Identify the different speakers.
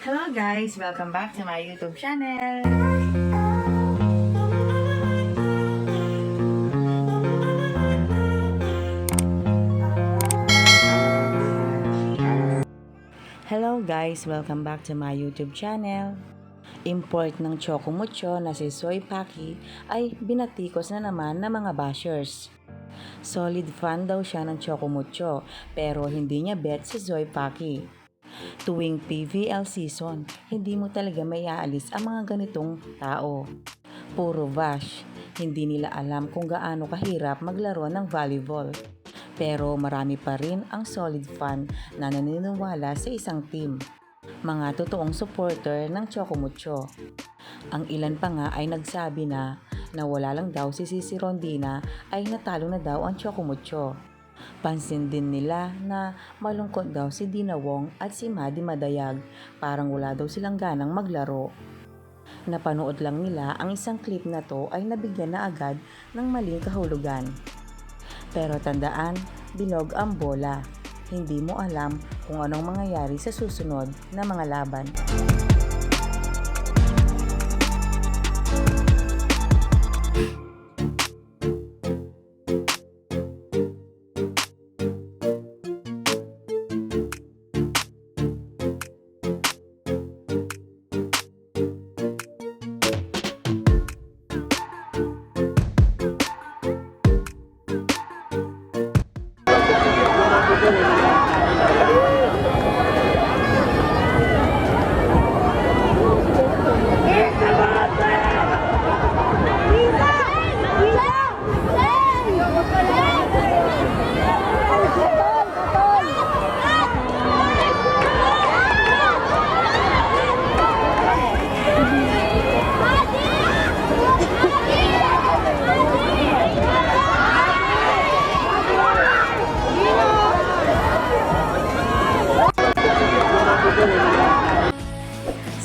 Speaker 1: Hello guys! Welcome back to my YouTube channel! Hello guys! Welcome back to my YouTube channel. Import ng Choco Mucho na si Soy Paki ay binatikos na naman ng mga bashers. Solid fan daw siya ng Choco Mucho pero hindi niya bet si Zoe Paki. Tuwing PVL season, hindi mo talaga may aalis ang mga ganitong tao. Puro bash. Hindi nila alam kung gaano kahirap maglaro ng volleyball. Pero marami pa rin ang solid fan na naniniwala sa isang team. Mga totoong supporter ng Chocomucho. Ang ilan pa nga ay nagsabi na na wala lang daw si Sisi Rondina ay natalo na daw ang Chocomucho. Pansin din nila na malungkot daw si Dina Wong at si Madi Madayag parang wala daw silang ganang maglaro. Napanood lang nila ang isang clip na to ay nabigyan na agad ng maling kahulugan. Pero tandaan, bilog ang bola. Hindi mo alam kung anong mangyayari sa susunod na mga laban.